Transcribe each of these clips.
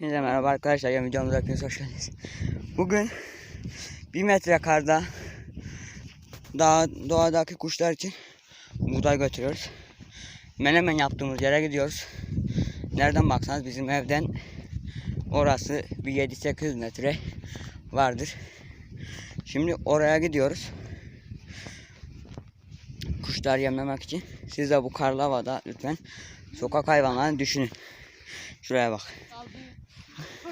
Hepinize merhaba arkadaşlar. Yeni videomuza hepiniz hoş geldiniz. Bugün bir metre karda dağ, doğadaki kuşlar için buğday götürüyoruz. Menemen yaptığımız yere gidiyoruz. Nereden baksanız bizim evden orası bir 7-8 metre vardır. Şimdi oraya gidiyoruz. Kuşlar yememek için. Siz de bu karlı havada lütfen sokak hayvanlarını düşünün. Şuraya bak.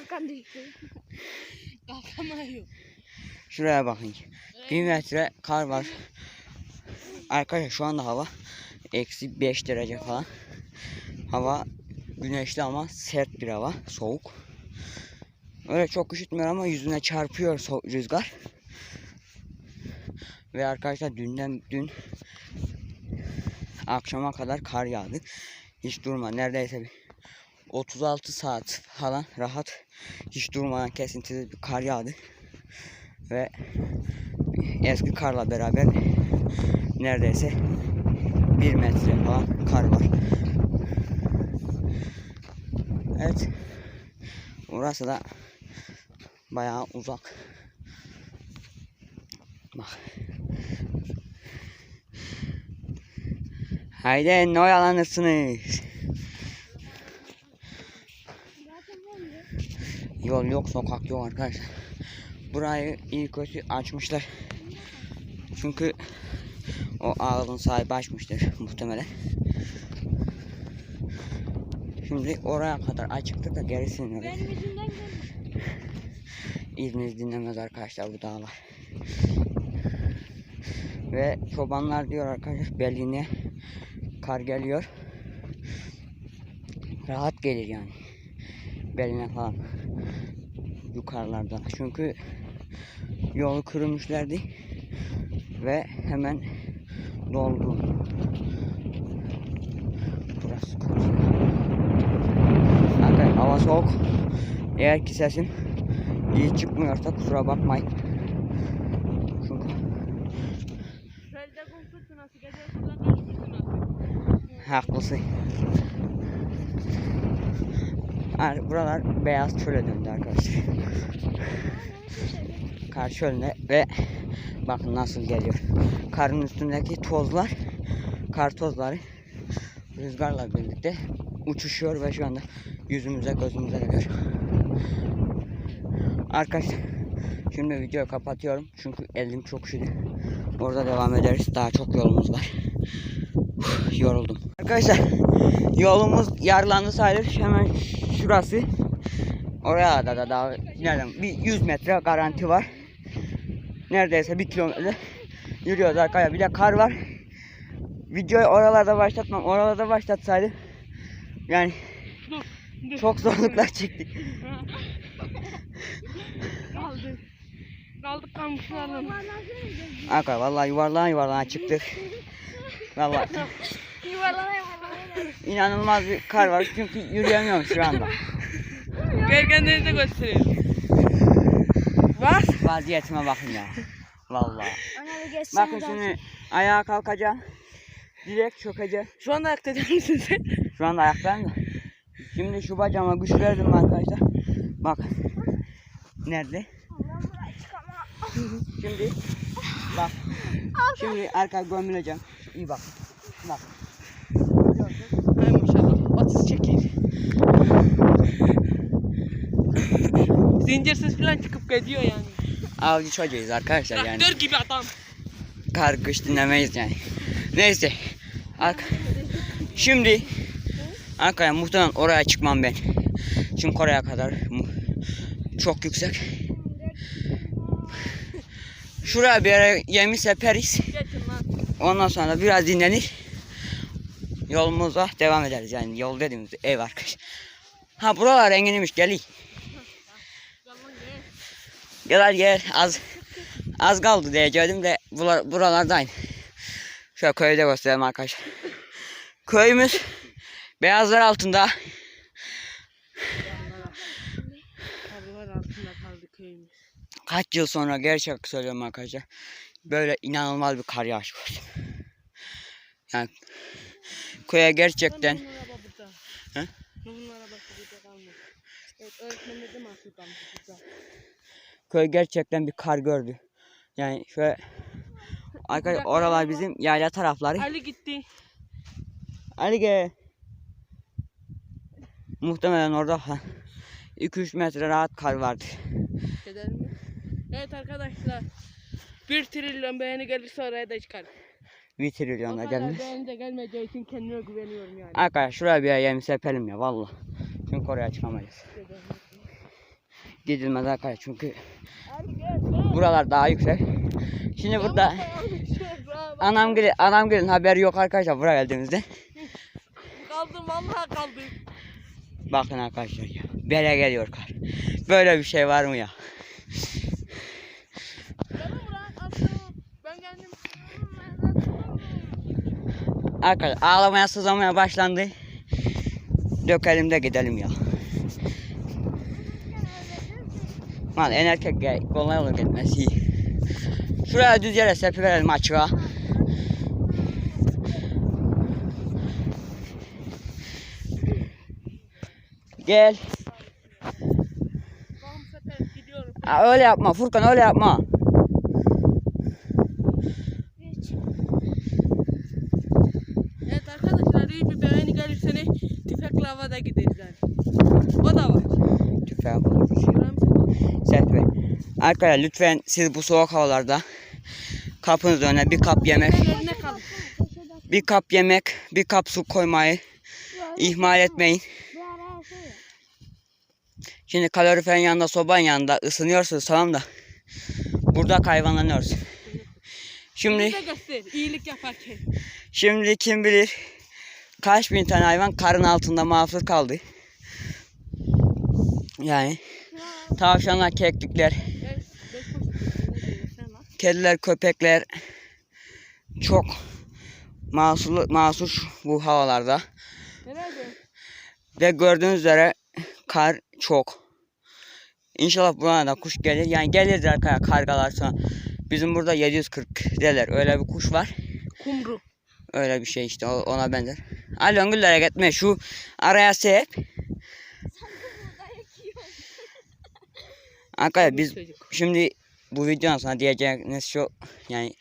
Furkan düştü. Kalkamıyor. Şuraya bakın. Bir metre kar var. Arkadaşlar şu anda hava eksi 5 derece falan. Hava güneşli ama sert bir hava. Soğuk. Öyle çok üşütmüyor ama yüzüne çarpıyor so- rüzgar. Ve arkadaşlar dünden dün akşama kadar kar yağdı. Hiç durma. Neredeyse bir 36 saat falan rahat hiç durmadan kesintisiz bir kar yağdı. Ve eski karla beraber neredeyse bir metre falan kar var. Evet. Burası da bayağı uzak. Bak. Haydi ne oyalanırsınız? Yol yok, sokak yok arkadaşlar. Burayı iyi kötü açmışlar. Çünkü o ağılın sahibi açmıştır muhtemelen. Şimdi oraya kadar açıktır da gerisini öyle. İzmir dinlemez arkadaşlar bu dağlar. Ve çobanlar diyor arkadaşlar beline kar geliyor. Rahat gelir yani. Beline falan. Yukarılarda. Çünkü yolu kırmışlardı. Ve hemen doldu. Burası. Arkadaşlar hava soğuk. Eğer ki sesim iyi çıkmıyorsa kusura bakmayın. Çünkü haklısın. Yani buralar beyaz çöle döndü arkadaşlar. Kar çölüne ve bakın nasıl geliyor. Karın üstündeki tozlar, kar tozları rüzgarla birlikte uçuşuyor ve şu anda yüzümüze gözümüze geliyor. Arkadaşlar şimdi videoyu kapatıyorum çünkü elim çok üşüdü. Orada devam ederiz. Daha çok yolumuz var. Uf, yoruldum. Arkadaşlar yolumuz yarlandı sayılır. Hemen şurası. Oraya da da daha nereden bir 100 metre garanti var. Neredeyse bir kilometre yürüyoruz arkadaşlar. Bir de kar var. Videoyu oralarda başlatmam. Oralarda başlatsaydım yani çok zorluklar çektik. Kaldı. Kaldık kalmışlarla. Arkadaşlar vallahi yuvarlana yuvarlana çıktık. Vallahi Yuvarlana yuvarlana. inanılmaz bir kar var çünkü yürüyemiyorum şu anda. Gel kendinize gösterelim. Bak. Vaziyetime bakın ya. Vallahi. Bakın şimdi ayağa kalkacağım. Direkt çökeceğim. Şu anda ayakta değil misin sen? Şu anda ayaktayım da. Şimdi şu bacağıma güç verdim arkadaşlar. Bak. Nerede? Şimdi bak. Şimdi arka gömüleceğim. İyi bak. Bak. Ay maşallah. Otuz çekil. Zincirsiz falan çıkıp gidiyor yani. Avcı çocuğuyuz arkadaşlar yani. Traktör gibi adam. Kar kış dinlemeyiz yani. Neyse. Arka. Şimdi arkaya muhtemelen oraya çıkmam ben. Çünkü oraya kadar çok yüksek. Şuraya bir yere yemi seperiz. Ondan sonra biraz dinlenir. Yolumuza devam ederiz yani yol dediğimiz ev arkadaş. Ha buralar enginmiş gel. Gel gel az az kaldı diyecektim de buralar, buralardayım. Şöyle köyde gösterelim arkadaşlar. Köyümüz beyazlar altında. Karlar altında kaldı köyümüz. Kaç yıl sonra gerçek söylüyorum arkadaşlar. Böyle inanılmaz bir kar yağışı gördüm. Yani köye gerçekten. He? Köy gerçekten bir kar gördü. Yani şöyle arkadaşlar oralar bizim yayla tarafları. Ali gitti. Ali gel. Muhtemelen orada 2-3 metre rahat kar vardı. Gidelim? Evet arkadaşlar. 1 trilyon beğeni gelirse oraya da çıkar. Bir O trilyonla kadar gelmiş. beğeni de gelmeyeceği için kendime güveniyorum yani. Arkadaşlar şuraya bir yem sepelim ya valla. Çünkü oraya çıkamayız. Gidilmez arkadaşlar çünkü buralar daha yüksek. Şimdi burada anam gelin, anam gelin haberi yok arkadaşlar buraya geldiğimizde. Kaldım vallahi kaldım. Bakın arkadaşlar ya. Bele geliyor kar. Böyle bir şey var mı ya? Arkadaşlar ağlamaya sızlamaya başlandı. Dökelim de gidelim ya. Mal en erkek gel, kolay olur gitmesi. Şuraya düz yere sepi verelim açığa. Gel. Aa, öyle yapma Furkan öyle yapma. Evet arkadaşlar iyi bir beğeni gelirse ne tüfekle havada gideriz yani. O da var. Tüfeğe vurur. Serpil. Arkadaşlar lütfen siz bu soğuk havalarda kapınızın önüne bir kap yemek, bir kap yemek, bir kap su koymayı ihmal etmeyin. Şimdi kaloriferin yanında, sobanın yanında ısınıyorsunuz tamam da burada hayvanlanıyoruz. Şimdi iyilik yaparken. şimdi kim bilir kaç bin tane hayvan karın altında mahsur kaldı. Yani tavşanlar, keklikler, kediler, köpekler çok mahsur, mahsur bu havalarda. Nerede? Ve gördüğünüz üzere kar çok. İnşallah buraya da kuş gelir. Yani gelir arkadaşlar kargalar sonra. Bizim burada 740 deler. Öyle bir kuş var. Kumru. Öyle bir şey işte ona benzer. Alon güllere gitme şu araya sep. Arkadaşlar biz Çocuk. Şimdi bu videonun sonra diyeceğiniz şu yani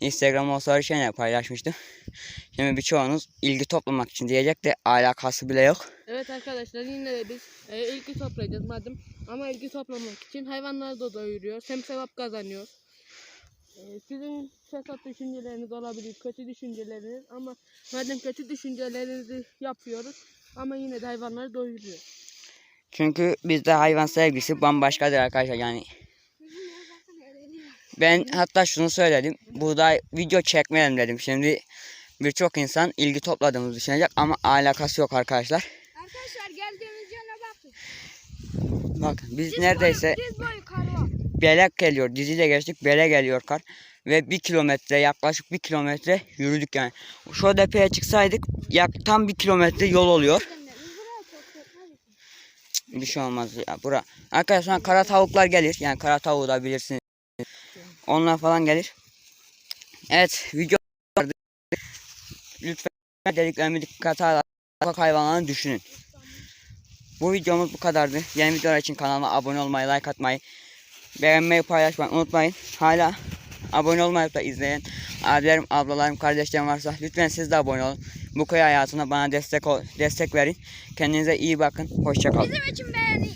Instagram'a soru şeyler paylaşmıştım. Şimdi birçoğunuz ilgi toplamak için diyecek de alakası bile yok. Evet arkadaşlar yine de biz e, ilgi toplayacağız madem. Ama ilgi toplamak için hayvanları da doyuruyor. Hem sevap kazanıyor. E, sizin fesat düşünceleriniz olabilir, kötü düşünceleriniz ama madem kötü düşüncelerinizi yapıyoruz ama yine de hayvanları doyuruyor. Çünkü bizde hayvan sevgisi bambaşkadır arkadaşlar yani. Ben hatta şunu söyledim. Burada video çekmeyelim dedim. Şimdi birçok insan ilgi topladığımızı düşünecek ama alakası yok arkadaşlar. Arkadaşlar geldiğimiz yana bakın. Bakın biz neredeyse Diz boyu kar var. Belek geliyor. Diziyle geçtik. Bele geliyor kar. Ve bir kilometre yaklaşık bir kilometre yürüdük yani. Şu tepeye çıksaydık yak, tam bir kilometre yol oluyor. Biz buraya çok çekmedik. Bir şey olmaz ya. Bura. Arkadaşlar kara tavuklar gelir. Yani kara tavuğu da bilirsiniz. Onlar falan gelir. Evet video. Lütfen dediklerimi dikkate alarak hayvanlarını düşünün. Bu videomuz bu kadardı. Yeni videolar için kanalıma abone olmayı, like atmayı, beğenmeyi, paylaşmayı unutmayın. Hala abone olmayıp da izleyen abilerim, ablalarım, kardeşlerim varsa lütfen siz de abone olun. Bu köy hayatına bana destek destek verin. Kendinize iyi bakın. Hoşçakalın. Bizim için beğeni